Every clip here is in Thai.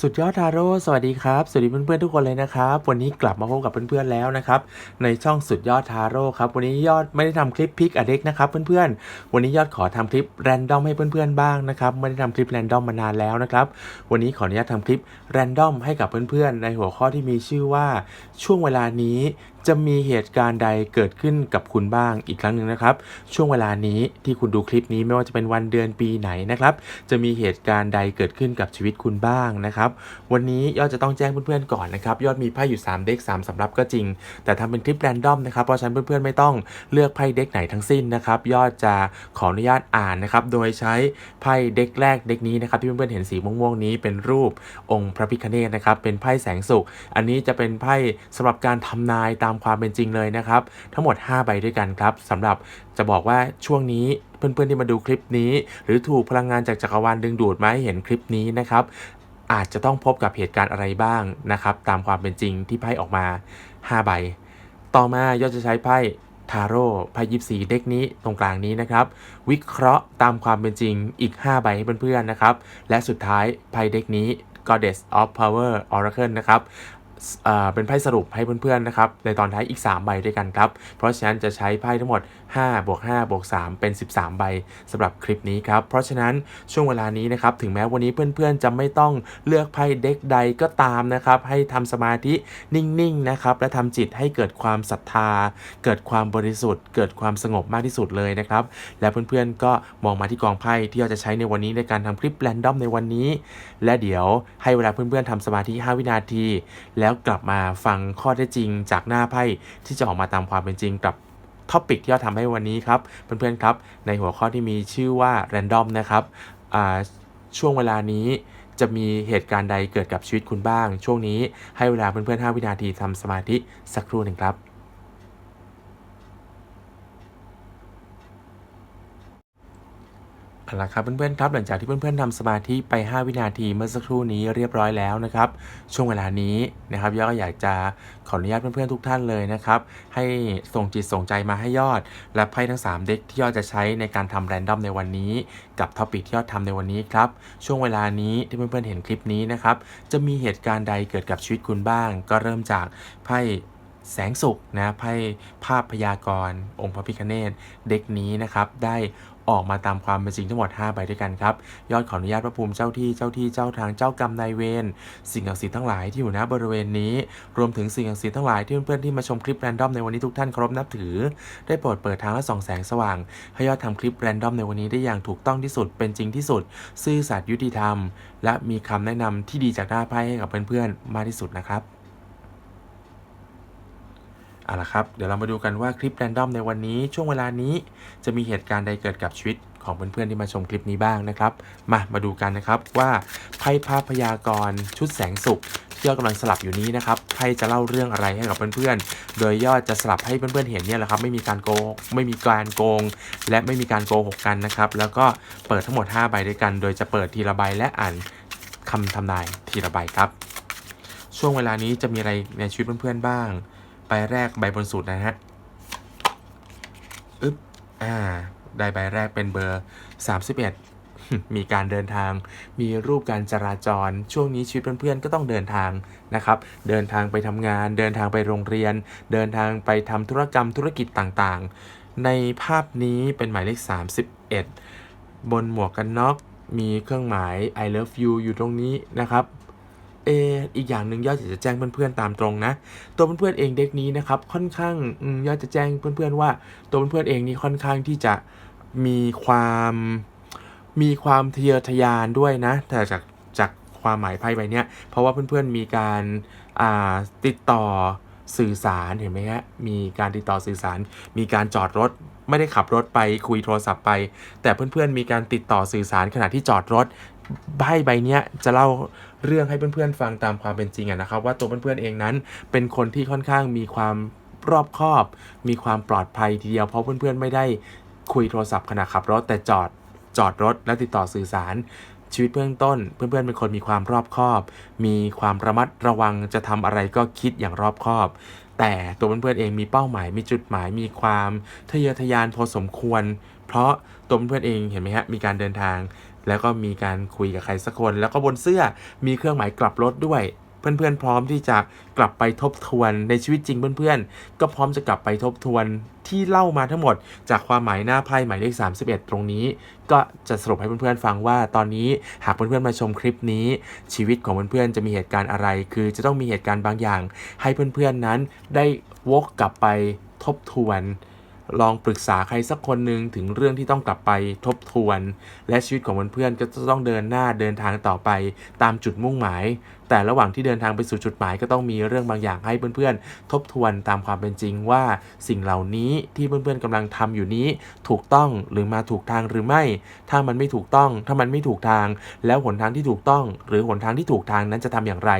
สุดยอดทาโร่สวัสดีครับ สวัสดีเพื่อนๆทุกคนเลยนะครับ วันนี้กลับมาพบกับเพื่อนๆแล้วนะครับ ในช่องสุดยอดทาโร่ครับ วันนี้ยอดไม่ได้ทำคลิปพิกอเด็กนะครับเพื่อนๆ วันนี้ยอดขอทำคลิปแรนดอมให้เพื่อนๆบ้างนะครับ ไม่ได้ทำคลิปแรนดอมมานานแล้วนะครับ วันนี้ขออนุญาตทำคลิปแรนดอมให้กับเพื่อนๆ ในหัวข้อที่มีชื่อว่าช่วงเวลานี้จะมีเหตุการณ์ใดเกิดขึ้นกับคุณบ้างอีกครั้งหนึ่งนะครับ ช่วงเวลานี้ที่คุณดูคลิปนี้ไม่ว่าจะเป็นวันเดือนปีไหนนะครับ จะมีเหตุการณ์ใดเกิดขึ้นกับชีวิตคุณบ้างนะครับ วันนี้ยอดจะต้องแจ้งเพื่อนๆก่อนนะครับ ยอดมีไพ่อยู่ 3 เด็ก 3สำรับก็จริง แต่ทำเป็นคลิปแรนดอมนะครับ เพราะฉะนั้นเพื่อนๆไม่ต้องเลือกไพ่เด็กไหนทั้งสิ้นนะครับ ยอดจะขออนุญาตอ่านนะครับ โดยใช้ไพ่เด็กแรกเด็กนี้นะครับที่เพื่อนๆเห็นสีม่วงๆนี้เป็นรูปองค์พระพิฆเนศนะครับ เป็นไพ่แสงสุข อันนี้จะเป็นไพ่สำหรับการทำนายตามามความเป็นจริงเลยนะครับ ทั้งหมด 5 ใบด้วยกันครับสำหรับจะบอกว่าช่วงนี้เพื่อนๆที่มาดูคลิปนี้ หรือถูกพลังงานจากจักรวาลดึงดูดมาให้เห็นคลิปนี้นะครับอาจจะต้องพบกับเหตุการณ์อะไรบ้างนะครับ ตามความเป็นจริงที่ไพ่ออกมา 5 ใบ ต่อมายอดจะใช้ไพ่ทาโร่ไพ่ยิปซีเด็กนี้ตรงกลางนี้นะครับ วิเคราะห์ตามความเป็นจริงอีก 5 ใบให้เพื่อนๆนะครับ และสุดท้ายไพ่เด็กนี้ Goddess of Power Oracle นะครับ เป็นไพ่สรุปให้เพื่อนๆนะครับในตอนท้ายอีก 3 ใบด้วยกันครับ เพราะฉะนั้นจะใช้ไพ่ทั้งหมด 5บวก5บวก3เป็น 13 ใบสำหรับคลิปนี้ครับ เพราะฉะนั้นช่วงเวลานี้นะครับ ถึงแม้วันนี้เพื่อนๆ จะไม่ต้องเลือกไพ่เด็กใดก็ตามนะครับ ให้ทำสมาธินิ่งๆนะครับ และทำจิตให้เกิดความศรัทธา เกิดความบริสุทธิ์ เกิดความสงบมากที่สุดเลยนะครับ และเพื่อนๆ ก็มองมาที่กองไพ่ที่เราจะใช้ในวันนี้ในการทำคลิปแรนดอมในวันนี้ และเดี๋ยวให้เวลาเพื่อนๆทำสมาธิ 5 วินาที แล้วกลับมาฟังข้อเท็จจริง จากหน้าไพ่ที่จะออกมาตามความเป็นจริงกับ ท็อปิกที่เราทำให้วันนี้ครับเพื่อนๆครับในหัวข้อที่มีชื่อว่าแรนดอมนะครับช่วงเวลานี้จะมีเหตุการณ์ใดเกิดกับชีวิตคุณบ้าง ช่วงนี้ให้เวลาเพื่อนๆ 5 วินาทีทำสมาธิสักครู่หนึ่งครับ เอาละครับเพื่อนๆครับหลังจากที่เพื่อนๆทำสมาธิไป 5 วินาทีเมื่อสักครู่นี้เรียบร้อยแล้วนะครับช่วงเวลานี้นะครับยอดก็อยากจะขออนุญาตเพื่อนๆทุกท่านเลยนะครับให้ส่งจิตส่งใจมาให้ยอด และไพ่ทั้ง 3 เด็กที่ยอดจะใช้ในการทำแรนดอมในวันนี้ กับท็อปิกที่ยอดทำในวันนี้ครับช่วงเวลานี้ที่เพื่อนๆเห็นคลิปนี้นะครับจะมีเหตุการณ์ใดเกิดกับชีวิตคุณบ้าง ก็เริ่มจากไพ่ แสงสุขนะไพ่ภาพพยากรณ์องค์พระพิฆเนศเด็กนี้นะครับได้ออกมาตามความเป็นจริงทั้งหมด 5 ใบด้วยกันครับ ยอดขออนุญาตพระภูมิเจ้าที่เจ้าที่เจ้าทางเจ้ากรรมนายเวรสิ่งศักดิ์สิทธิ์ทั้งหลายที่อยู่ณบริเวณนี้ รวมถึงสิ่งศักดิ์สิทธิ์ทั้งหลายที่เพื่อนๆที่มาชมคลิปแรนดอมในวันนี้ทุกท่านเคารพนับถือ ได้โปรดเปิดทางและส่องแสงสว่าง ให้ยอดทำคลิปแรนดอมในวันนี้ได้อย่างถูกต้องที่สุดเป็นจริงที่สุด ซื่อสัตย์ยุติธรรม และมีคำแนะนำที่ดีจากหน้าไพ่ให้กับเพื่อนๆมากที่สุดนะครับ เอาละครับ เดี๋ยวเรามาดูกันว่าคลิปแรนดอมในวันนี้ช่วงเวลานี้ จะมีเหตุการณ์ใดเกิดกับชีวิตของเพื่อนๆที่มาชมคลิปนี้บ้างนะครับ มามาดูกันนะครับว่าไพ่ภาพพยากรณ์ชุดแสงสุขที่ยอดกำลังสลับอยู่นี้นะครับไพ่จะเล่าเรื่องอะไรให้กับเพื่อนๆ โดยยอดจะสลับให้เพื่อนๆเห็นเนี่ยแหละครับไม่มีการโกงไม่มีการโกง และไม่มีการโกหกกันนะครับ แล้วก็เปิดทั้งหมด 5 ใบด้วยกัน โดยจะเปิดทีละใบและอ่านคำทำนายทีละใบครับ ช่วงเวลานี้จะมีอะไรในชีวิตเพื่อนๆบ้าง ใบแรกใบบนสุดนะฮะอึ๊บอ่า ได้ใบแรกเป็นเบอร์ 31 มีการเดินทาง มีรูปการจราจร ช่วงนี้ชีวิตเพื่อนๆก็ต้องเดินทางนะครับ เดินทางไปทำงาน เดินทางไปโรงเรียน เดินทางไปทำธุรกรรมธุรกิจต่างๆ ในภาพนี้เป็นหมายเลข 31 บนหมวกกันน็อกมีเครื่องหมาย I love you อยู่ตรงนี้นะครับ เออีกอย่างหนึ่งยอดอยากจะแจ้งเพื่อนๆตามตรงนะ ตัวเพื่อนๆเองเด็กนี้นะครับค่อนข้างยอดจะแจ้งเพื่อนๆว่า ตัวเพื่อนๆเองนี่ค่อนข้างที่จะมีความมีความทะเยอทะยานด้วยนะ แต่จากจากความหมายไพ่ใบเนี้ยเพราะว่าเพื่อนๆมีการาติดต่อสื่อสารเห็นไหมฮะมีการติดต่อสื่อสาร มีการจอดรถไม่ได้ขับรถไปคุยโทรศัพท์ไป แต่เพื่อนๆมีการติดต่อสื่อสารขณะที่จอดรถไพ่ใบเนี้ยจะเล่า เรื่องให้เพื่อนๆฟังตามความเป็นจริงอะนะครับว่าตัวเพื่อนๆเองนั้น เป็นคนที่ค่อนข้างมีความรอบคอบ มีความปลอดภัยทีเดียวเพราะเพื่อนๆไม่ได้คุยโทรศัพท์ขณะขับรถแต่จอดจอดรถและติดต่อสื่อสารชีวิตเบื้องต้น เพื่อนๆเป็นคนมีความรอบคอบ มีความระมัดระวังจะทำอะไรก็คิดอย่างรอบคอบ แต่ตัวเพื่อนๆเองมีเป้าหมาย มีจุดหมาย มีความทะเยอทะยานพอสมควร เพราะตัวเพื่อนๆเองเห็นไหมฮะมีการเดินทาง แล้วก็มีการคุยกับใครสักคน แล้วก็บนเสื้อมีเครื่องหมายกลับรถด้วยเพื่อนๆพร้อมที่จะกลับไปทบทวนในชีวิตจริงเพื่อนๆ ก็พร้อมจะกลับไปทบทวนที่เล่ามาทั้งหมด จากความหมายหน้าไพ่หมายเลข 31 ตรงนี้ ก็จะสรุปให้เพื่อนๆฟังว่าตอนนี้หากเพื่อนๆมาชมคลิปนี้ ชีวิตของเพื่อนๆจะมีเหตุการณ์อะไร คือจะต้องมีเหตุการณ์บางอย่าง ให้เพื่อนๆนั้นได้วกกลับไปทบทวน ลองปรึกษาใครสักคนหนึ่งถึงเรื่องที่ต้องกลับไปทบทวน และชีวิตของเพื่อนๆก็จะต้องเดินหน้าเดินทางต่อไปตามจุดมุ่งหมาย แต่ระหว่างที่เดินทางไปสู่จุดหมายก็ต้องมีเรื่องบางอย่างให้เพื่อนๆ ทบทวนตามความเป็นจริงว่าสิ่งเหล่านี้ที่เพื่อนๆกำลังทำอยู่นี้ ถูกต้องหรือมาถูกทางหรือไม่ ถ้ามันไม่ถูกต้อง ถ้ามันไม่ถูกทาง แล้วหนทางที่ถูกต้อง หรือหนทางที่ถูกทางนั้นจะทำอย่างไร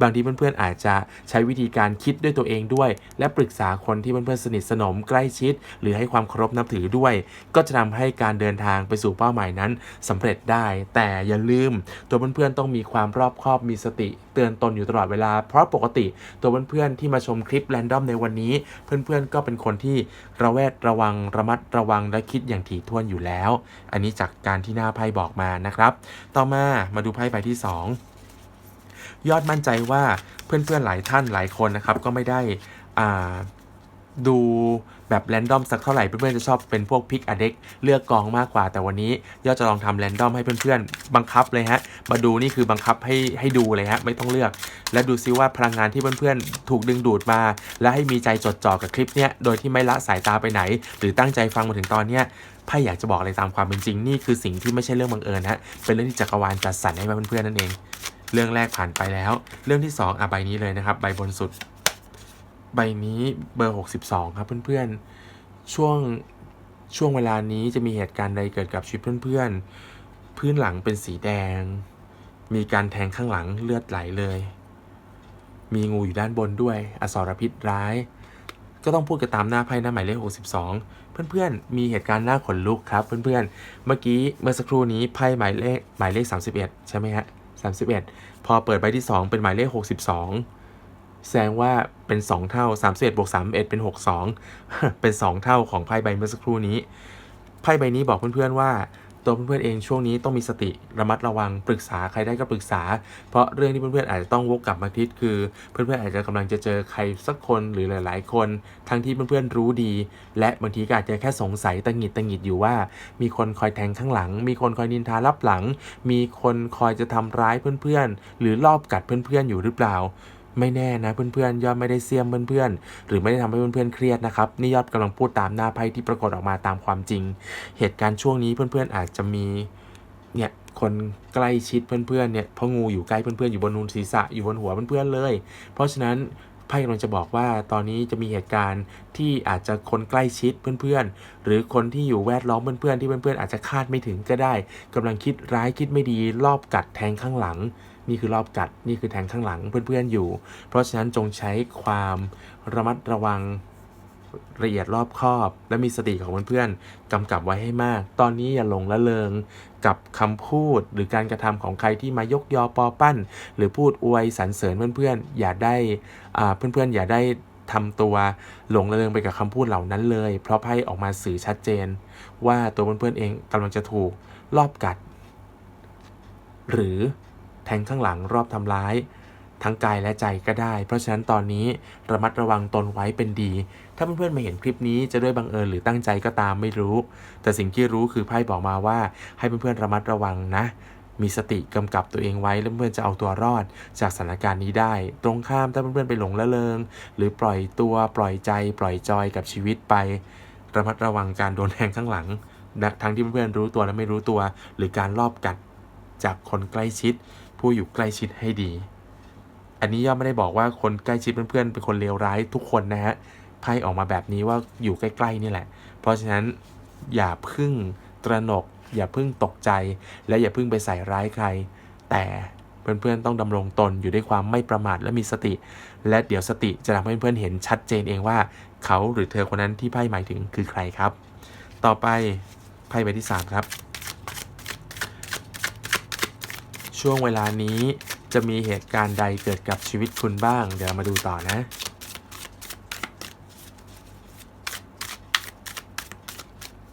บางทีเพื่อนๆอาจจะใช้วิธีการคิดด้วยตัวเองด้วย และปรึกษาคนที่เพื่อนๆสนิทสนมใกล้ชิด หรือให้ความเคารพนับถือด้วย ก็จะทำให้การเดินทางไปสู่เป้าหมายนั้นสำเร็จได้ แต่อย่าลืม ตัวเพื่อนๆต้องมีความรอบคอบมีสติเตือนตนอยู่ตลอดเวลา เพราะปกติตัวเพื่อนๆที่มาชมคลิปแรนดอมในวันนี้ เพื่อนๆก็เป็นคนที่ระแวดระวังระมัดระวังและคิดอย่างถี่ถ้วนอยู่แล้ว อันนี้จากการที่หน้าไพ่บอกมานะครับ ต่อมามาดูไพ่ใบที่ 2 ยอดมั่นใจว่าเพื่อนๆหลายท่านหลายคนนะครับก็ไม่ได้อ่า ดูแบบแรนดอมสักเท่าไหร่เพื่อนๆจะชอบเป็นพวกพิกอเด็กเลือกกองมากกว่า แต่วันนี้ยอดจะลองทำแรนดอมให้เพื่อนๆ บังคับเลยฮะ มาดูนี่คือบังคับให้ให้ดูเลยฮะ ไม่ต้องเลือก และดูซิว่าพลังงานที่เพื่อนๆ ถูกดึงดูดมา และให้มีใจจดจ่อกับคลิปเนี้ยโดยที่ไม่ละสายตาไปไหน หรือตั้งใจฟังมาถึงตอนเนี้ยไพ่อยากจะบอกอะไรตามความเป็นจริงนี่คือสิ่งที่ไม่ใช่เรื่องบังเอิญฮะเป็นเรื่องที่จักรวาลจัดสรรให้เพื่อนๆนั่นเอง เรื่องแรกผ่านไปแล้ว เรื่องที่สองอะใบนี้เลยนะครับใบบนสุด ใบนี้เบอร์ 62 ครับเพื่อนๆ ช่วงช่วงเวลานี้จะมีเหตุการณ์ใดเกิดกับชีวิตเพื่อนๆ พื้นหลังเป็นสีแดง มีการแทงข้างหลังเลือดไหลเลย มีงูอยู่ด้านบนด้วย อสรพิษร้าย ก็ต้องพูดกันตามหน้าไพ่หน้าหมายเลข62 เพื่อนๆ มีเหตุการณ์น่าขนลุกครับเพื่อนๆ เมื่อกี้เมื่อสักครู่นี้ไพ่หมายเลขหมายเลข 31 ใช่ไหมฮะ31 พอเปิดใบที่ 2 เป็นหมายเลข 62 แสดงว่าเป็น 2 เท่า31บวก31 เป็น 62 เป็น 2 เท่าของไพ่ใบเมื่อสักครู่นี้ ไพ่ใบนี้บอกเพื่อนๆว่า ตัวเพื่อนๆเองช่วงนี้ต้องมีสติระมัดระวังปรึกษาใครได้ก็ปรึกษา เพราะเรื่องที่เพื่อนๆอาจจะต้องวกกลับมาคิดคือ เพื่อนๆอาจจะกำลังจะเจอใครสักคนหรือหลาย ๆ คน ทั้งที่เพื่อนๆรู้ดี และบางทีก็อาจจะแค่สงสัยตังหงิดตังหงิดอยู่ว่า มีคนคอยแทงข้างหลัง มีคนคอยนินทารับหลัง มีคนคอยจะทำร้ายเพื่อนๆหรือลอบกัดเพื่อนๆอยู่หรือเปล่า ไม่แน่นะเพื่อนๆยอดไม่ได้เสียมเพื่อนๆหรือไม่ได้ทำให้เพื่อนๆเครียดนะครับนี่ยอดกำลังพูดตามหน้าไพ่ที่ปรากฏออกมาตามความจริง เหตุการณ์ช่วงนี้เพื่อนๆอาจจะมีเนี่ยคนใกล้ชิดเพื่อนๆเนี่ยเพราะงูอยู่ใกล้เพื่อนๆอยู่บนนูนศีรษะอยู่บนหัวเพื่อนๆเลย เพราะฉะนั้นไพ่กำลังจะบอกว่าตอนนี้จะมีเหตุการณ์ที่อาจจะคนใกล้ชิดเพื่อนๆ หรือคนที่อยู่แวดล้อมเพื่อนๆที่เพื่อนๆอาจจะคาดไม่ถึงก็ได้กำลังคิดร้ายคิดไม่ดีรอบกัดแทงข้างหลัง นี่คือรอบกัด นี่คือแทงข้างหลังเพื่อนๆอยู่ เพราะฉะนั้นจงใช้ความระมัดระวังละเอียดรอบคอบ และมีสติของเพื่อนๆกำกับไว้ให้มาก ตอนนี้อย่าหลงละเลงกับคำพูดหรือการกระทำของใครที่มายกยอปอปั้น หรือพูดอวยสรรเสริญเพื่อนๆอย่าได้เพื่อนๆอย่าได้ทำตัวหลงละเลงไปกับคำพูดเหล่านั้นเลย เพราะไพ่ออกมาสื่อชัดเจน ว่าตัวเพื่อนๆเองกำลังจะถูกรอบกัด หรือ แทงข้างหลังรอบทำร้าย ทั้งกายและใจก็ได้ เพราะฉะนั้นตอนนี้ระมัดระวังตนไว้เป็นดี ถ้าเพื่อนๆมาเห็นคลิปนี้จะด้วยบังเอิญหรือตั้งใจก็ตามไม่รู้ แต่สิ่งที่รู้คือไพ่บอกมาว่าให้เพื่อนๆระมัดระวังนะมีสติกำกับตัวเองไว้แล้วเพื่อนจะเอาตัวรอด จากสถานการณ์นี้ได้ ตรงข้ามถ้าเพื่อนๆไปหลงละเลงหรือปล่อยตัวปล่อยใจ ปล่อยจอยกับชีวิตไป ระมัดระวังการโดนแทงข้างหลังนะทั้งที่เพื่อนๆรู้ตัวและไม่รู้ตัว หรือการลอบกัดจากคนใกล้ชิด ผู้อยู่ใกล้ชิดให้ดี อันนี้ย่อมไม่ได้บอกว่าคนใกล้ชิดเพื่อนๆเป็นคนเลวร้ายทุกคนนะฮะไพ่ออกมาแบบนี้ว่าอยู่ใกล้ๆนี่แหละ เพราะฉะนั้นอย่าพึ่งตระหนก อย่าพึ่งตกใจ และอย่าพึ่งไปใส่ร้ายใคร แต่เพื่อนๆต้องดำรงตนอยู่ด้วยความไม่ประมาทและมีสติ และเดี๋ยวสติจะทำให้เพื่อนๆเห็นชัดเจนเองว่า เขาหรือเธอคนนั้นที่ไพ่หมายถึงคือใครครับ ต่อไปไพ่ใบที่ 3 ครับ ช่วงเวลานี้จะมีเหตุการณ์ใดเกิดกับชีวิตคุณบ้าง เดี๋ยวมาดูต่อนะ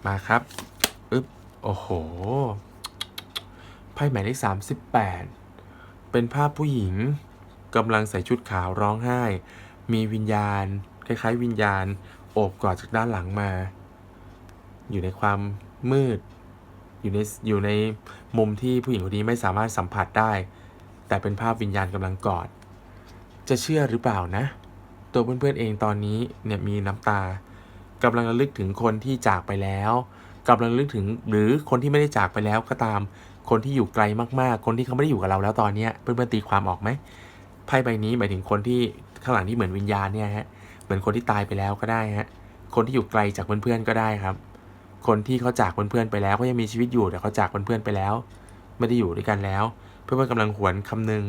มาครับอึ๊บโอ้โห ไพ่หมายเลขสามสิบแปดเป็นภาพผู้หญิงกำลังใส่ชุดขาวร้องไห้ มีวิญญาณ คล้ายๆ วิญญาณ โอบกอดจากด้านหลังมา อยู่ในความมืด อยู่ในอยู่ใน มุมที่ผู้หญิงคนนี้ไม่สามารถสัมผัสได้ แต่เป็นภาพวิญญาณกำลังกอด จะเชื่อหรือเปล่านะ ตัวเพื่อนๆเองตอนนี้เนี่ยมีน้ำตากำลังระลึกถึงคนที่จากไปแล้วกำลังระลึกถึงหรือคนที่ไม่ได้จากไปแล้วก็ตาม คนที่อยู่ไกลมากๆ คนที่เขาไม่ได้อยู่กับเราแล้วตอนนี้เพื่อนๆตีความออกไหมไพ่ใบนี้หมายถึงคนที่ข้างหลังที่เหมือนวิญญาณเนี่ยฮะเหมือนคนที่ตายไปแล้วก็ได้ฮะคนที่อยู่ไกลจากเพื่อนๆก็ได้ครับ คนที่เขาจากเพื่อนๆไปแล้วก็ยังมีชีวิตอยู่แต่เขาจากเพื่อนๆไปแล้ว ไม่ได้อยู่ด้วยกันแล้ว เพื่อนๆกำลังหวนคำนึง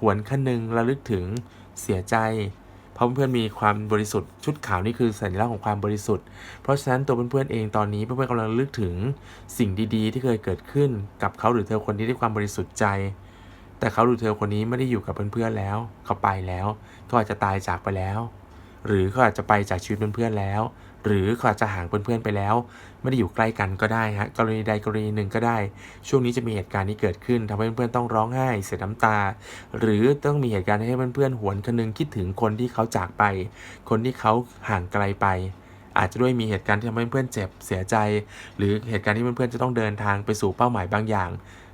หวนขั้นหนึ่งระลึกถึงเสียใจเพราะเพื่อนๆมีความบริสุทธิ์ชุดขาวนี่คือสัญลักษณ์ของความบริสุทธิ์ เพราะฉะนั้นตัวเพื่อนๆเองตอนนี้เพื่อนๆกำลังลึกถึงสิ่งดีๆ ที่เคยเกิดขึ้นกับเขาหรือเธอคนนี้ด้วยความบริสุทธิ์ใจ แต่เขาหรือเธอคนนี้ไม่ได้อยู่กับเพื่อนๆแล้ว เขาไปแล้วเขาอาจจะตายจากไปแล้ว หรือเขาอาจจะไปจากชีวิตเพื่อนๆแล้ว หรือเขาอาจจะห่างเพื่อนๆไปแล้ว ไม่ได้อยู่ใกล้กันก็ได้ฮะกรณีใดกรณีหนึ่งก็ได้ ช่วงนี้จะมีเหตุการณ์นี้เกิดขึ้นทำให้เพื่อนๆต้องร้องไห้เสียน้ำตา หรือต้องมีเหตุการณ์ให้เพื่อนๆหวนคนึงคิดถึงคนที่เขาจากไป คนที่เขาห่างไกลไป อาจจะด้วยมีเหตุการณ์ที่ทำให้เพื่อนเจ็บเสียใจ หรือเหตุการณ์ที่เพื่อนๆจะต้องเดินทางไปสู่เป้าหมายบางอย่าง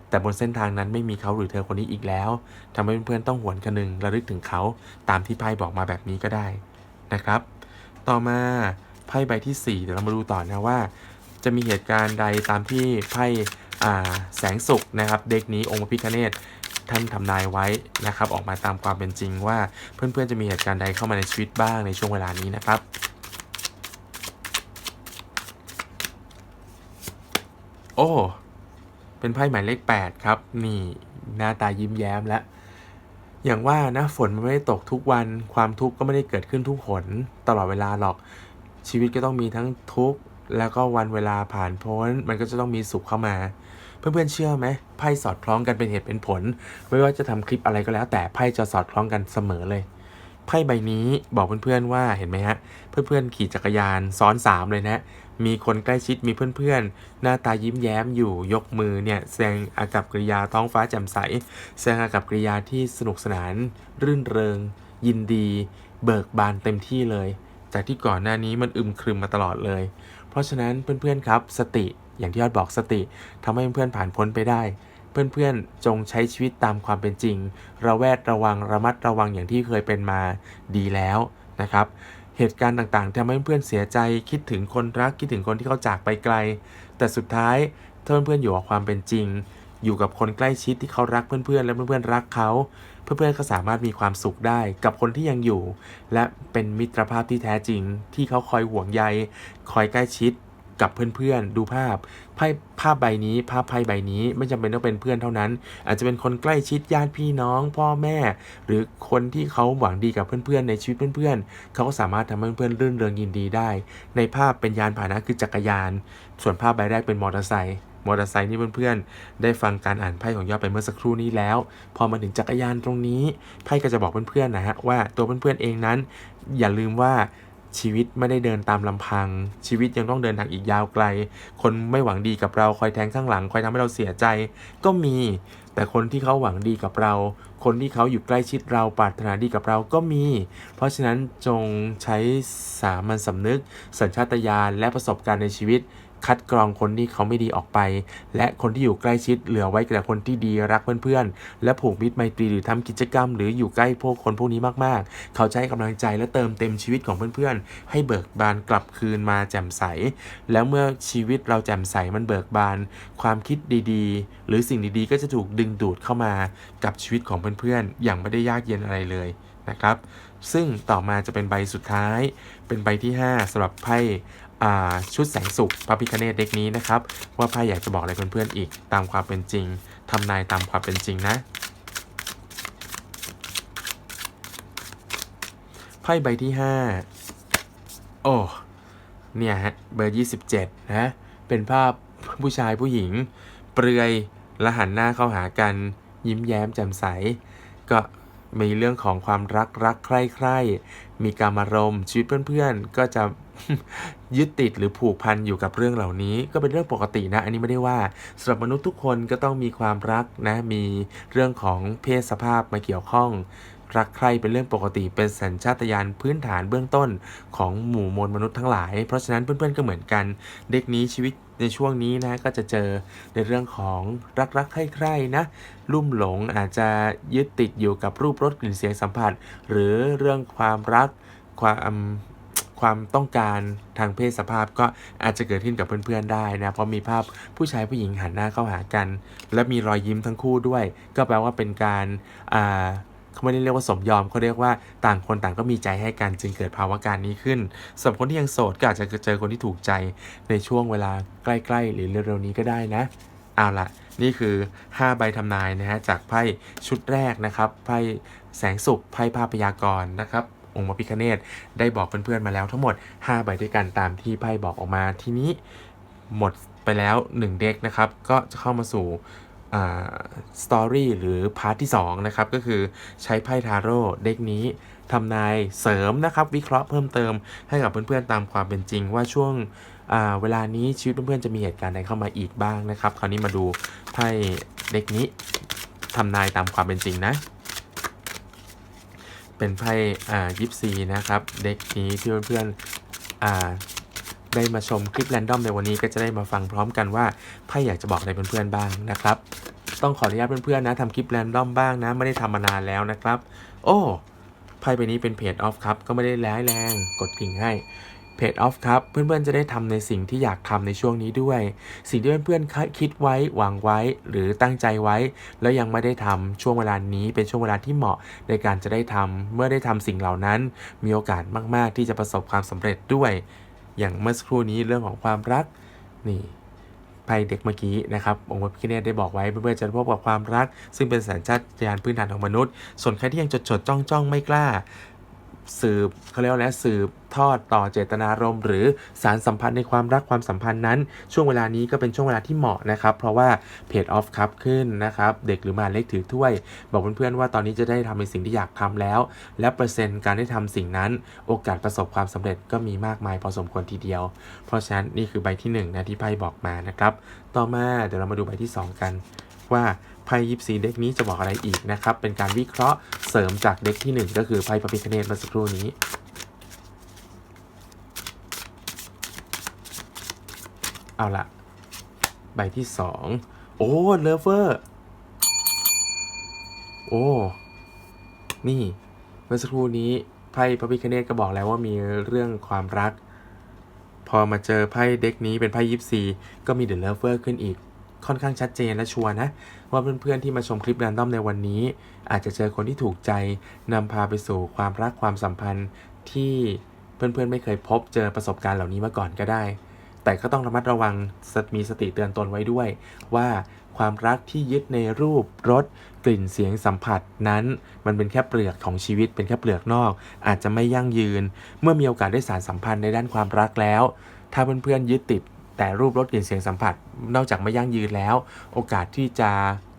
แต่บนเส้นทางนั้นไม่มีเขาหรือเธอคนนี้อีกแล้วทำให้เพื่อนๆต้องหวนคนึงระลึกถึงเขาตามที่ไพ่บอกมาแบบนี้ก็ได้นะครับ ต่อมา ไพ่ใบที่ 4 เดี๋ยวเรามาดูต่อนะว่า จะมีเหตุการณ์ใดตามที่ไพ่แสงสุขนะครับ เด็กนี้องค์พระพิฆเนศท่านทำนายไว้นะครับ ออกมาตามความเป็นจริงว่าเพื่อนๆจะมีเหตุการณ์ใดเข้ามาในชีวิตบ้างในช่วงเวลานี้นะครับโอ้เป็นไพ่หมายเลข 8 ครับ นี่หน้าตายิ้มแย้มแล้วอย่างว่านะฝนมันไม่ได้ตกทุกวัน ความทุกข์ก็ไม่ได้เกิดขึ้นทุกหนตลอดเวลาหรอก ชีวิตก็ต้องมีทั้งทุกข์แล้วก็วันเวลาผ่านพ้น มันก็จะต้องมีสุขเข้ามา เพื่อนๆเชื่อไหมไพ่สอดคล้องกันเป็นเหตุเป็นผล ไม่ว่าจะทำคลิปอะไรก็แล้ว แต่ไพ่จะสอดคล้องกันเสมอเลยไพ่ใบนี้บอกเพื่อนๆว่าเห็นไหมฮะ เพื่อนๆขี่จักรยานซ้อนสามเลยนะ มีคนใกล้ชิดมีเพื่อนๆ หน้าตายิ้มแย้มอยู่ยกมือเนี่ยแสดงอากับกริยาท้องฟ้าแจ่มใสแสดงอากับกริยาที่สนุกสนาน รื่นเริง ยินดี เบิกบานเต็มที่เลย จากที่ก่อนหน้านี้มันอึมครึมมาตลอดเลย เพราะฉะนั้นเพื่อนๆครับสติอย่างที่ยอดบอกสติทำให้เพื่อนๆผ่านพ้นไปได้ เพื่อนๆจงใช้ชีวิตตามความเป็นจริง ระแวดระวังระมัดระวังอย่างที่เคยเป็นมาดีแล้วนะครับเหตุการณ์ต่างๆทำให้เพื่อนๆเสียใจคิดถึงคนรักคิดถึงคนที่เขาจากไปไกล แต่สุดท้ายถ้าเพื่อนๆอยู่กับความเป็นจริง อยู่กับคนใกล้ชิดที่เขารักเพื่อนๆและเพื่อนๆรักเขา เพื่อนๆก็สามารถมีความสุขได้กับคนที่ยังอยู่ และเป็นมิตรภาพที่แท้จริง ที่เขาคอยห่วงใย คอยใกล้ชิดกับเพื่อนๆ ดูภาพไพ่ภาพใบนี้ ภาพไพ่ใบนี้ไม่จำเป็นต้องเป็นเพื่อนเท่านั้น อาจจะเป็นคนใกล้ชิดญาติพี่น้อง พ่อแม่ หรือคนที่เขาหวังดีกับเพื่อนๆ ในชีวิตเพื่อนๆ เขาก็สามารถทำให้เพื่อนๆรื่นเริงยินดีได้ ในภาพเป็นยานพาหนะคือจักรยาน ส่วนภาพใบแรกเป็นมอเตอร์ไซค์ มอเตอร์ไซค์นี่เพื่อนๆ ได้ฟังการอ่านไพ่ของยอดไปเมื่อสักครู่นี้แล้ว พอมาถึงจักรยานตรงนี้ไพ่ก็จะบอกเพื่อนๆนะฮะว่าตัวเพื่อนๆเองนั้น อย่าลืมว่าชีวิตไม่ได้เดินตามลำพัง ชีวิตยังต้องเดินทางอีกยาวไกล คนไม่หวังดีกับเราคอยแทงข้างหลังคอยทำให้เราเสียใจ ก็มี แต่คนที่เขาหวังดีกับเรา คนที่เขาอยู่ใกล้ชิดเราปรารถนาดีกับเราก็มี เพราะฉะนั้นจงใช้สามัญสำนึก สัญชาตญาณและประสบการณ์ในชีวิต คัดกรองคนที่เขาไม่ดีออกไป และคนที่อยู่ใกล้ชิดเหลือไว้แต่คนที่ดีรักเพื่อนๆ และผูกมิตรไมตรีหรือทำกิจกรรม หรืออยู่ใกล้พวกคนพวกนี้มากๆ เขาจะให้กำลังใจและเติมเต็มชีวิตของเพื่อนๆ ให้เบิกบานกลับคืนมาแจ่มใส แล้วเมื่อชีวิตเราแจ่มใสมันเบิกบาน ความคิดดีๆ หรือสิ่งดีๆ ก็จะถูกดึงดูดเข้ามากับชีวิตของเพื่อนๆ อย่างไม่ได้ยากเย็นอะไรเลยนะครับซึ่งต่อมาจะเป็นใบสุดท้าย เป็นใบที่ 5สำหรับไพ่ ชุดแสงสุขพระพิคเนตเด็กนี้นะครับ ว่าไพ่อยากจะบอกอะไรเพื่อนๆอีกตามความเป็นจริงทำนายตามความเป็นจริงนะไพ่ใบที่ 5 โอ้เนี่ยฮะเบอร์ 27 นะ เป็นภาพผู้ชายผู้หญิง เปลือยและหันหน้าเข้าหากัน ยิ้มแย้มแจ่มใส ก็มีเรื่องของความรักรักใคร่ใคร่มีการอารมณ์ชีวิตเพื่อนๆ ก็จะ ยึดติดหรือผูกพันอยู่กับเรื่องเหล่านี้ ก็เป็นเรื่องปกตินะ อันนี้ไม่ได้ว่าสำหรับมนุษย์ทุกคนก็ต้องมีความรักนะ มีเรื่องของเพศสภาพมาเกี่ยวข้อง รักใครเป็นเรื่องปกติเป็นสัญชาตญาณพื้นฐานเบื้องต้นของหมู่มวลมนุษย์ทั้งหลาย เพราะฉะนั้นเพื่อนๆก็เหมือนกัน เด็กนี้ชีวิตในช่วงนี้นะก็จะเจอในเรื่องของรักรักใคร่ๆนะลุ่มหลงอาจจะยึดติดอยู่กับรูปรสกลิ่นเสียงสัมผัส หรือเรื่องความรักความ ความต้องการทางเพศสภาพก็อาจจะเกิดขึ้นกับเพื่อนๆได้นะเพราะมีภาพผู้ชายผู้หญิงหันหน้าเข้าหากัน และมีรอยยิ้มทั้งคู่ด้วย ก็แปลว่าเป็นการอ่าเขาไม่ได้เรียกว่าสมยอมเขาเรียกว่าต่างคนต่างก็มีใจให้กันจึงเกิดภาวะการนี้ขึ้นสำหรับคนที่ยังโสดก็อาจจะเจอคนที่ถูกใจในช่วงเวลาใกล้ๆ หรือเร็วๆนี้ก็ได้นะเอาละนี่คือ 5 ใบทำนายนะฮะจากไพ่ชุดแรกนะครับไพ่แสงสุขไพ่ภาพยากรณ์นะครับ องค์พระพิคเนตได้บอกเพื่อนๆมาแล้วทั้งหมด 5 ใบด้วยกันตามที่ไพ่บอกออกมาทีนี้หมดไปแล้ว 1 เด็กนะครับ ก็จะเข้ามาสู่สตอรี่หรือพาร์ทที่2นะครับก็คือใช้ไพ่ทาโร่เด็กนี้ทำนายเสริมนะครับ วิเคราะห์เพิ่มเติมให้กับเพื่อนๆตามความเป็นจริงว่าช่วงอ่าเวลานี้ชีวิตเพื่อนๆจะมีเหตุการณ์ใดเข้ามาอีกบ้างนะครับ คราวนี้มาดูไพ่เด็กนี้ทำนายตามความเป็นจริงนะ เป็นไพ่อ่ายิปซีนะครับ เด็กนี้ที่เพื่อนๆอ่าได้มาชมคลิปแรนดอมในวันนี้ก็จะได้มาฟังพร้อมกันว่าไพ่อยากจะบอกอะไรเพื่อนๆบ้างนะครับ ต้องขออนุญาตเพื่อนๆนะทำคลิปแรนดอมบ้างนะ ไม่ได้ทำมานานแล้วนะครับ โอ้ไพ่ใบนี้เป็นเพจออฟครับก็ไม่ได้ร้ายแรงกดกิ่งให้ เพจออฟครับ เพื่อนๆจะได้ทำในสิ่งที่อยากทำในช่วงนี้ด้วย สิ่งที่เพื่อนๆคิดไว้หวังไว้ หรือตั้งใจไว้ แล้วยังไม่ได้ทำช่วงเวลานี้เป็นช่วงเวลาที่เหมาะในการจะได้ทำเมื่อได้ทำสิ่งเหล่านั้น มีโอกาสมาก ๆ ที่จะประสบความสำเร็จด้วย อย่างเมื่อสักครู่นี้เรื่องของความรักนี่ไพ่เด็กเมื่อกี้นะครับองค์พระพิฆเนศได้บอกไว้เพื่อนๆจะพบกับความรัก ซึ่งเป็นสัญชาตญาณพื้นฐานของมนุษย์ ส่วนใครที่ยังจดจดจ้องจ้องไม่กล้า สืบเขาเรียกว่าอะสืบทอดต่อเจตนารมณ์หรือสารสัมพันธ์ในความรักความสัมพันธ์นั้น ช่วงเวลานี้ก็เป็นช่วงเวลาที่เหมาะนะครับ เพราะว่าเพจออฟคัพขึ้นนะครับ เด็กหรือมาเล็กถือถ้วย บอกเพื่อนๆว่าตอนนี้จะได้ทำในสิ่งที่อยากทำแล้ว และเปอร์เซ็นต์การได้ทำสิ่งนั้น โอกาสประสบความสำเร็จก็มีมากมายพอสมควรทีเดียว เพราะฉะนั้นนี่คือใบที่1นะที่ไพ่บอกมานะครับ ต่อมาเดี๋ยวเรามาดูใบที่ 2 กันว่า ไพ่ยิปซีเด็กนี้จะบอกอะไรอีกนะครับ เป็นการวิเคราะห์เสริมจากเด็กที่ 1 ก็คือไพ่พระพิฆเนศเมื่อสักครู่นี้เอาละใบที่ 2 โอ้เลเวอร์โอ้นี่เมื่อสักครู่นี้ไพ่พระพิฆเนศก็บอกแล้วว่ามีเรื่องความรัก พอมาเจอไพ่เด็กนี้เป็นไพ่ยิปซีก็มีเดอะเลเวอร์ขึ้นอีก ค่อนข้างชัดเจนและชัวร์นะ ว่าเพื่อนๆที่มาชมคลิปแรนดอมในวันนี้ อาจจะเจอคนที่ถูกใจนำพาไปสู่ความรักความสัมพันธ์ที่เพื่อนๆไม่เคยพบเจอประสบการณ์เหล่านี้มาก่อนก็ได้ แต่ก็ต้องระมัดระวังมีสติเตือนตนไว้ด้วย ว่าความรักที่ยึดในรูปรสกลิ่นเสียงสัมผัสนั้น มันเป็นแค่เปลือกของชีวิตเป็นแค่เปลือกนอก อาจจะไม่ยั่งยืน เมื่อมีโอกาสได้สารสัมพันธ์ในด้านความรักแล้ว ถ้าเพื่อนๆยึดติด แต่รูปรสกลิ่นเสียงสัมผัส นอกจากไม่ยั่งยืนแล้ว โอกาสที่จะ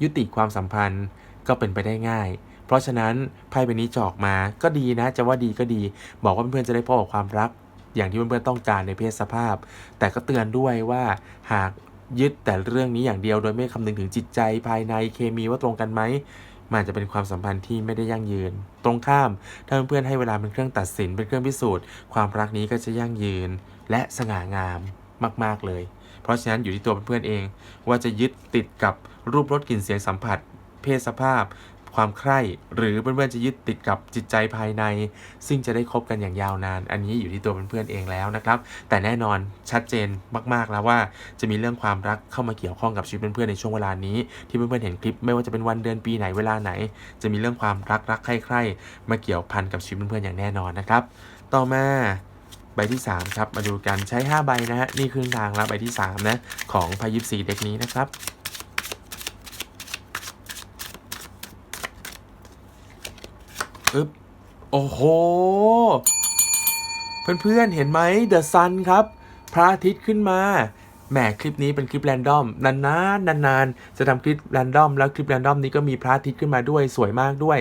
ยุติความสัมพันธ์ก็เป็นไปได้ง่าย เพราะฉะนั้นไพ่ใบนี้จอกมาก็ดีนะจะว่าดีก็ดี บอกว่าเพื่อนๆจะได้พบกับความรัก อย่างที่เพื่อนๆต้องการในเพศสภาพ แต่ก็เตือนด้วยว่าหากยึดแต่เรื่องนี้อย่างเดียวโดยไม่คำนึงถึงจิตใจภายในเคมีว่าตรงกันไหมมันจจะเป็นความสัมพันธ์ที่ไม่ได้ยั่งยืน ตรงข้าม ถ้าเพื่อนๆให้เวลาเป็นเครื่องตัดสินเป็นเครื่องพิสูจน์ ความรักนี้ก็จะยั่งยืน และสง่างาม มาก ๆ เลย เพราะฉะนั้นอยู่ที่ตัวเพื่อนๆเอง ว่าจะยึดติดกับรูปรสกลิ่นเสียงสัมผัส เพศสภาพ ความใคร่ หรือเพื่อนๆจะยึดติดกับจิตใจภายใน ซึ่งจะได้คบกันอย่างยาวนาน อันนี้อยู่ที่ตัวเพื่อนๆเองแล้วนะครับ แต่แน่นอนชัดเจนมากๆแล้วว่าจะมีเรื่องความรักเข้ามาเกี่ยวข้องกับชีวิตเพื่อนๆในช่วงเวลานี้ ที่เพื่อนๆเห็นคลิป ไม่ว่าจะเป็นวันเดือนปีไหนเวลาไหน จะมีเรื่องความรักรักใคร่ๆมาเกี่ยวพันกับชีวิตเพื่อนๆอย่างแน่นอนนะครับ ต่อมา ใบที่ 3 ครับ มาดูกันใช้ 5 ใบนะฮะ นี่ครึ่งทางล้วใบที่ 3 นะ ของพายิปซีเด็กนี้นะครับ อึ๊บ โอ้โห เพื่อนๆ เห็นไหมเดอะซันครับ พระอาทิตย์ขึ้นมาแหมคลิปนี้เป็นคลิปแรนดอมนานๆนานๆจะทำคลิปแรนดอมแล้วคลิปแรนดอมนี้ก็มีพระอาทิตย์ขึ้นมาด้วยสวยมากด้วย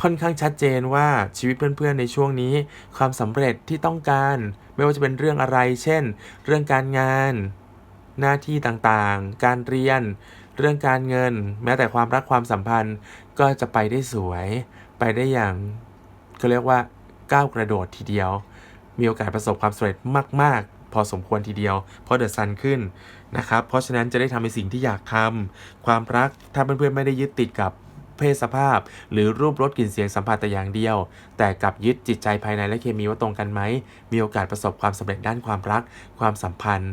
ค่อนข้างชัดเจนว่าชีวิตเพื่อนๆในช่วงนี้ ความสำเร็จที่ต้องการ ไม่ว่าจะเป็นเรื่องอะไร เช่น เรื่องการงาน หน้าที่ต่างๆ การเรียน เรื่องการเงิน แม้แต่ความรักความสัมพันธ์ ก็จะไปได้สวย ไปได้อย่างเขาเรียกว่าก้าวกระโดดทีเดียว มีโอกาสประสบความสำเร็จมาก ๆ พอสมควรทีเดียว เพราะเดอะซันขึ้นนะครับ เพราะฉะนั้นจะได้ทำในสิ่งที่อยากทำความรักถ้าเพื่อนๆไม่ได้ยึดติดกับ เพศสภาพ หรือรูปรสกลิ่นเสียงสัมผัสแต่อย่างเดียว แต่กลับยึดจิตใจภายในและเคมีว่าตรงกันไหม มีโอกาสประสบความสำเร็จด้านความรัก ความสัมพันธ์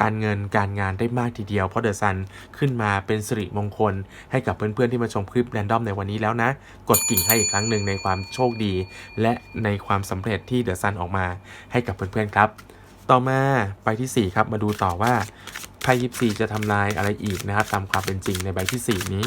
การเงินการงานได้มากทีเดียว เพราะเดอะซันขึ้นมาเป็นสิริมงคล ให้กับเพื่อนๆที่มาชมคลิปแรนดอมในวันนี้แล้วนะ กดกิ่งให้อีกครั้งหนึ่งในความโชคดี และในความสำเร็จที่เดอะซันออกมาให้กับเพื่อนๆครับ ต่อมาไปที่ 4 ครับมาดูต่อว่าไพ่ยิปซีจะทำนายอะไรอีกนะครับตามความเป็นจริงในใบที่ 4 นี้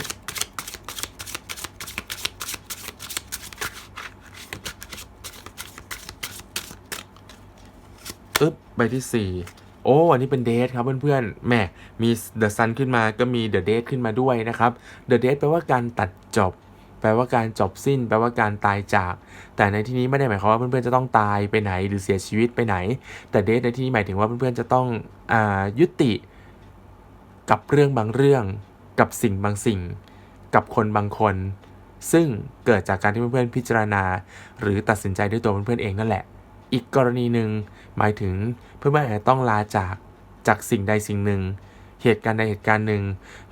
อึ๊บใบที่ 4 โอ้ อันนี้เป็นเดทครับเพื่อนๆแม่มีเดอะซันขึ้นมาก็มีเดอะเดทขึ้นมาด้วยนะครับเดอะเดทแปลว่าการตัดจบ แปลว่าการจบสิ้น แปลว่าการตายจาก แต่ในที่นี้ไม่ได้หมายความว่าเพื่อนๆจะต้องตายไปไหนหรือเสียชีวิตไปไหน แต่เดทในที่นี้หมายถึงว่าเพื่อนๆจะต้องอายุติ กับเรื่องบางเรื่อง กับสิ่งบางสิ่ง กับคนบางคน ซึ่งเกิดจากการที่เพื่อนๆพิจารณา หรือตัดสินใจด้วยตัวเพื่อนๆเองนั่นแหละ อีกกรณีหนึ่งหมายถึงเพื่อนๆอาจจะต้องลาจากจากสิ่งใดสิ่งหนึ่ง เหตุการณ์ใดเหตุการณ์หนึ่ง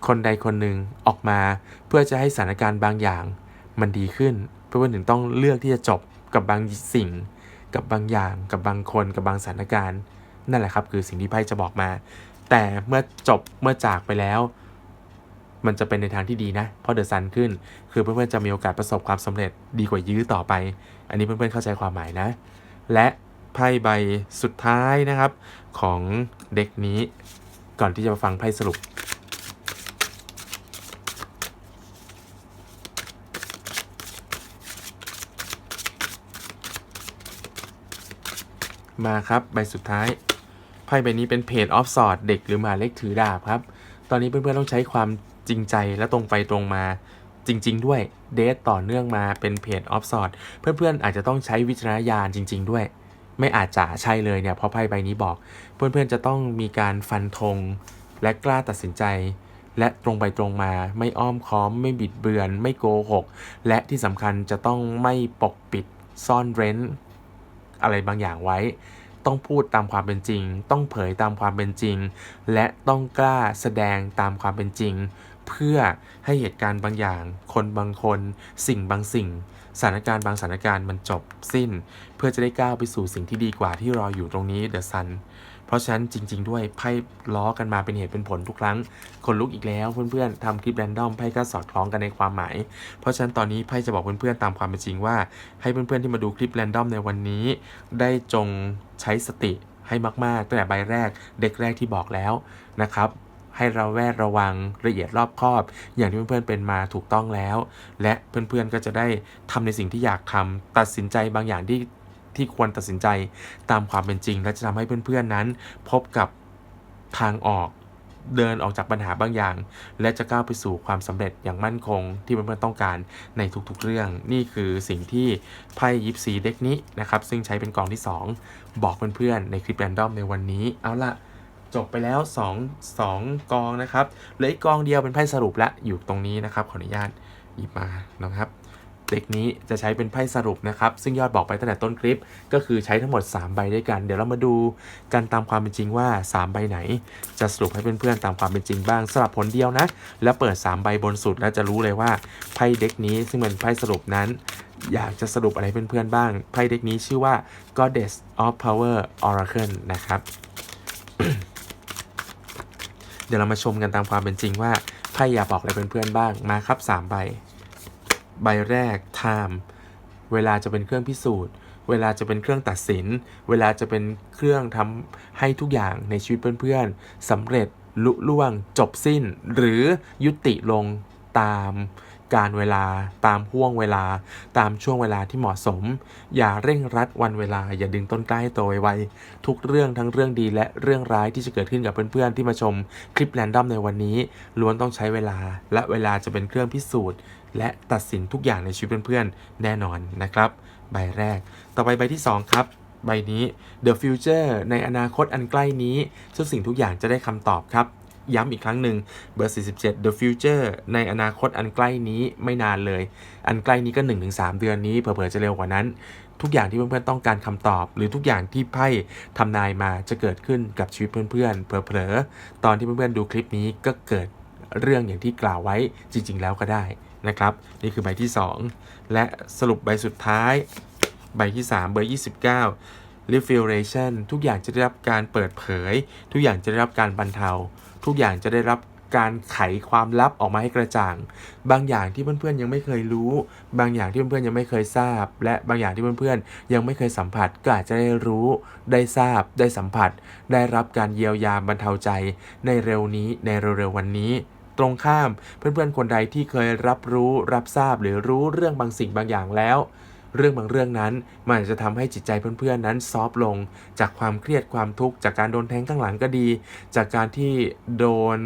คนใดคนหนึ่งออกมาเพื่อจะให้สถานการณ์บางอย่างมันดีขึ้น เพื่อนๆถึงต้องเลือกที่จะจบกับบางสิ่ง กับบางอย่าง กับบางคนกับบางสถานการณ์ นั่นแหละครับคือสิ่งที่ไพ่จะบอกมา แต่เมื่อจบเมื่อจากไปแล้ว มันจะเป็นในทางที่ดีนะ เพราะเดอะซันขึ้น คือเพื่อนๆจะมีโอกาสประสบความสำเร็จดีกว่ายื้อต่อไป อันนี้เพื่อนๆเข้าใจความหมายนะ และไพ่ใบสุดท้ายนะครับ ของเด็กนี้ก่อนที่จะมาฟังไพ่สรุป มาครับใบสุดท้ายไพ่ใบนี้เป็นเพจออฟสอดเด็กหรือหมาเล็กถือดาบครับ ตอนนี้เพื่อนๆต้องใช้ความจริงใจและตรงไปตรงมา จริง ๆ ด้วยเดทต่อเนื่องมาเป็นเพจออฟสอดเพื่อนๆอาจจะต้องใช้วิจารณญาณจริง ๆ ด้วย ไม่อาจจะใช่เลยเนี่ยเพราะไพ่ใบนี้บอก เพื่อนๆจะต้องมีการฟันธงและกล้าตัดสินใจ และตรงไปตรงมาไม่อ้อมค้อม ไม่บิดเบือน ไม่โกหก และที่สำคัญจะต้องไม่ปกปิดซ่อนเร้น อะไรบางอย่างไว้ ต้องพูดตามความเป็นจริง ต้องเผยตามความเป็นจริง และต้องกล้าแสดงตามความเป็นจริง เพื่อให้เหตุการณ์บางอย่าง คนบางคน สิ่งบางสิ่ง สถานการณ์บางสถานการณ์มันจบสิ้น เพื่อจะได้ก้าวไปสู่สิ่งที่ดีกว่าที่รออยู่ตรงนี้เดอะซันเพราะฉะนั้นจริง ๆ ด้วยไพ่ล้อกันมาเป็นเหตุเป็นผลทุกครั้ง คนลุกอีกแล้วเพื่อนๆทำคลิปแรนดอมไพ่ก็สอดคล้องกันในความหมาย เพราะฉะนั้นตอนนี้ไพ่จะบอกเพื่อนๆตามความเป็นจริงว่า ให้เพื่อนๆที่มาดูคลิปแรนดอมในวันนี้ ได้จงใช้สติให้มากๆตั้งแต่ใบแรกเด็กแรกที่บอกแล้วนะครับ ให้เราแวดระวังละเอียดรอบคอบ อย่างที่เพื่อนๆเป็นมาถูกต้องแล้ว และเพื่อนๆก็จะได้ทำในสิ่งที่อยากทำตัดสินใจบางอย่างที่ที่ควรตัดสินใจตามความเป็นจริง และจะทำให้เพื่อนๆนั้น พบกับทางออกเดินออกจากปัญหาบางอย่าง และจะก้าวไปสู่ความสำเร็จอย่างมั่นคงที่เพื่อนๆต้องการในทุกๆเรื่อง นี่คือสิ่งที่ไพ่ยิปซีเด็กนี้นะครับ ซึ่งใช้เป็นกองที่ 2 บอกเพื่อนๆในคลิปแรนดอมในวันนี้ เอาละ จบไปแล้ว 2 2 กองนะครับเหลืออีกกองเดียวเป็นไพ่สรุปละอยู่ตรงนี้นะครับขออนุญาตหยิบมานะครับเด็กนี้จะใช้เป็นไพ่สรุปนะครับ ซึ่งยอดบอกไปตั้งแต่ต้นคลิป ก็คือใช้ทั้งหมด 3 ใบด้วยกัน เดี๋ยวเรามาดูกันตามความเป็นจริงว่า 3 ใบไหน จะสรุปให้เพื่อนๆตามความเป็นจริงบ้างสลับผลเดียวนะ แล้วเปิด 3 ใบบนสุดแล้วจะรู้เลยว่าไพ่เด็กนี้ซึ่งเป็นไพ่สรุปนั้น อยากจะสรุปอะไรเพื่อนๆบ้างไพ่เด็กนี้ชื่อว่า Goddess of Power Oracle นะครับ เดี๋ยวเรามาชมกันตามความเป็นจริงว่าไพ่อยากบอกอะไรเพื่อนๆบ้างมาครับ3ใบ ใบแรก time เวลาจะเป็นเครื่องพิสูจน์ เวลาจะเป็นเครื่องตัดสิน เวลาจะเป็นเครื่องทำให้ทุกอย่างในชีวิตเพื่อนๆสำเร็จลุล่วง จบสิ้น หรือยุติลงตาม การเวลาตามห่วงเวลา ตามช่วงเวลาที่เหมาะสม อย่าเร่งรัดวันเวลา อย่าดึงต้นกล้าให้โตไวๆทุกเรื่องทั้งเรื่องดีและเรื่องร้ายที่จะเกิดขึ้นกับเพื่อนๆที่มาชมคลิปแรนดอมในวันนี้ ล้วนต้องใช้เวลา และเวลาจะเป็นเครื่องพิสูจน์ และตัดสินทุกอย่างในชีวิตเพื่อนๆแน่นอนนะครับ ใบแรก ต่อไปใบที่ 2 ครับใบนี้ The Future ในอนาคตอันใกล้นี้ทุกสิ่งทุกอย่างจะได้คำตอบครับ ย้ำอีกครั้งหนึ่งเบอร์ 47 The Future ในอนาคตอันใกล้นี้ไม่นานเลย อันใกล้นี้ก็ 1-3 เดือนนี้เผลอๆจะเร็วกว่านั้น ทุกอย่างที่เพื่อนๆต้องการคำตอบ หรือทุกอย่างที่ไพ่ทำนายมาจะเกิดขึ้นกับชีวิตเพื่อนๆเผลอๆตอนที่เพื่อนๆดูคลิปนี้ก็เกิดเรื่องอย่างที่กล่าวไว้จริง ๆ แล้วก็ได้นะครับนี่คือใบที่ 2 และสรุปใบสุดท้าย ใบที่ 3 เบอร์ 29 revelation ทุกอย่างจะได้รับการเปิดเผย ทุกอย่างจะได้รับการบรรเทา ทุกอย่างจะได้รับการไขความลับออกมาให้กระจ่าง บางอย่างที่เพื่อนๆยังไม่เคยรู้ บางอย่างที่เพื่อนๆยังไม่เคยทราบ และบางอย่างที่เพื่อนๆยังไม่เคยสัมผัสก็อาจจะได้รู้ ได้ทราบ ได้สัมผัส ได้รับการเยียวยาบรรเทาใจ ในเร็วนี้ในเร็วๆวันนี้ ตรงข้ามเพื่อนๆคนใดที่เคยรับรู้รับทราบหรือรู้เรื่องบางสิ่งบางอย่างแล้ว เรื่องบางเรื่องนั้น มันอาจจะทำให้จิตใจเพื่อนๆนั้นซอฟลง จากความเครียดความทุกข์จากการโดนแทงข้างหลังก็ดี จากการที่โดน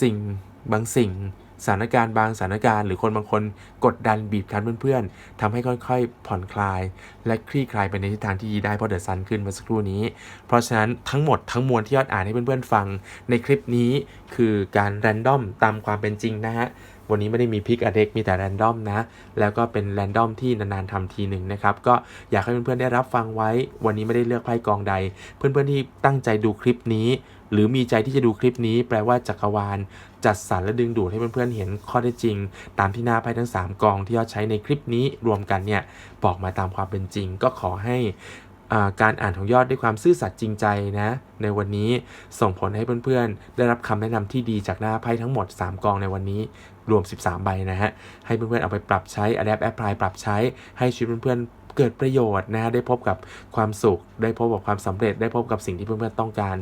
สิ่งบางสิ่งสถานการณ์บางสถานการณ์หรือคนบางคนกดดันบีบคั้นเพื่อนๆทำให้ค่อยๆ ผ่อนคลาย และคลี่คลายไปในทิศทางที่ดีได้เพราะเดอะซันขึ้นเมื่อสักครู่นี้ เพราะฉะนั้นทั้งหมดทั้งมวลที่ยอดอ่านให้เพื่อนๆฟัง ในคลิปนี้คือการแรนดอมตามความเป็นจริงนะฮะ วันนี้ไม่ได้มีพิกอเด็กมีแต่แรนดอมนะ แล้วก็เป็นแรนดอมที่นานๆทำทีหนึ่งนะครับ ก็อยากให้เพื่อนๆได้รับฟังไว้ วันนี้ไม่ได้เลือกไพ่กองใด เพื่อนๆที่ตั้งใจดูคลิปนี้ หรือมีใจที่จะดูคลิปนี้ แปลว่าจักรวาล จัดสรรและดึงดูดให้เพื่อนๆเห็นข้อเท็จจริง ตามที่หน้าไพ่ทั้ง 3 กองที่ยอดใช้ในคลิปนี้รวมกันเนี่ยบอกมาตามความเป็นจริง ก็ขอให้ การอ่านของยอดด้วยความซื่อสัตย์จริงใจนะ ในวันนี้ส่งผลให้เพื่อนๆ ได้รับคำแนะนำที่ดีจากหน้าไพ่ทั้งหมด 3 กองในวันนี้รวม 13 ใบนะฮะ ให้เพื่อนๆ เอาไปปรับใช้ adapt apply ปรับใช้ให้ชีวิตเพื่อนๆ เกิดประโยชน์นะฮะได้พบกับความสุข ได้พบกับความสำเร็จ ได้พบกับสิ่งที่เพื่อนๆต้องการ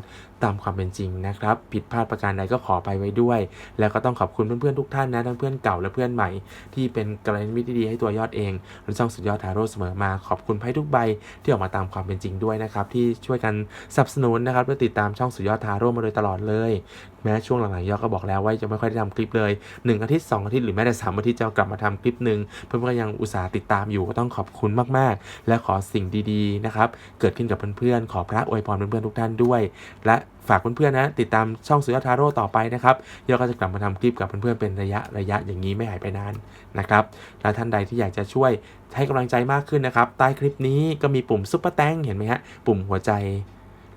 ตามความเป็นจริงนะครับ ผิดพลาดประการใดก็ขอไปไว้ด้วย แล้วก็ต้องขอบคุณเพื่อนๆทุกท่านนะทั้งเพื่อนเก่าและเพื่อนใหม่ ที่เป็นกรณีที่ดีให้ตัวยอดเองและช่องสุดยอดทาโร่เสมอมา ขอบคุณไพ่ทุกใบที่ออกมาตามความเป็นจริงด้วยนะครับที่ช่วยกันสนับสนุนนะครับและติดตามช่องสุดยอดทาโร่มาโดยตลอดเลย แม้ช่วงหลังๆยอก็บอกแล้วว่าจะไม่ค่อยได้ทำคลิปเลย 1 อาทิตย์ 2 อาทิตย์หรือแม้แต่3อาทิตย์จะกลับมาทำคลิปหนึ่งเพื่อนๆก็ยังอุตส่าห์ติดตามอยู่ก็ต้องขอบคุณมากๆ และขอสิ่งดีๆนะครับเกิดขึ้นกับเพื่อนๆขอพระอวยพรเพื่อนๆทุกท่านด้วย และฝากเพื่อนๆนะติดตามช่องสุยอทาโร่ต่อไปนะครับยอก็จะกลับมาทำคลิปกับเพื่อนๆเป็นระยะระยะอย่างนี้ไม่หายไปนานนะครับและท่านใดที่อยากจะช่วยให้กำลังใจมากขึ้นนะครับใต้คลิปนี้ก็มีปุ่มซุปเปอร์แตงเห็นไหมฮะปุ่มหัวใจ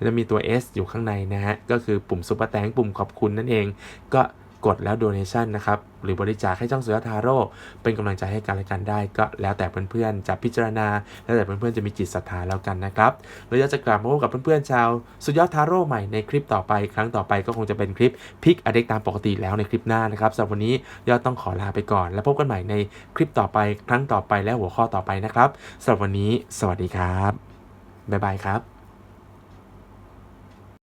แล้วมีตัว S อยู่ข้างในนะฮะ ก็คือปุ่มซุปเปอร์แตงปุ่มขอบคุณนั่นเอง ก็กดแล้ว donation นะครับ หรือบริจาคให้ช่องสือทาโร่เป็นกำลังใจให้กันและกันได้ ก็แล้วแต่เพื่อนๆจะพิจารณา แล้วแต่เพื่อนๆจะมีจิตศรัทธาแล้วกันนะครับเราจะกลับมาพบกับเพื่อนๆชาวสุดยอดทาโร่ใหม่ในคลิปต่อไป ครั้งต่อไปก็คงจะเป็นคลิปพิกอเด็กตามปกติแล้วในคลิปหน้านะครับสำหรับวันนี้ยอดต้องขอลาไปก่อน แล้วพบกันใหม่ในคลิปต่อไป ครั้งต่อไปและหัวข้อต่อไปนะครับสำหรับวันนี้ สวัสดีครับบ๊ายบายครับ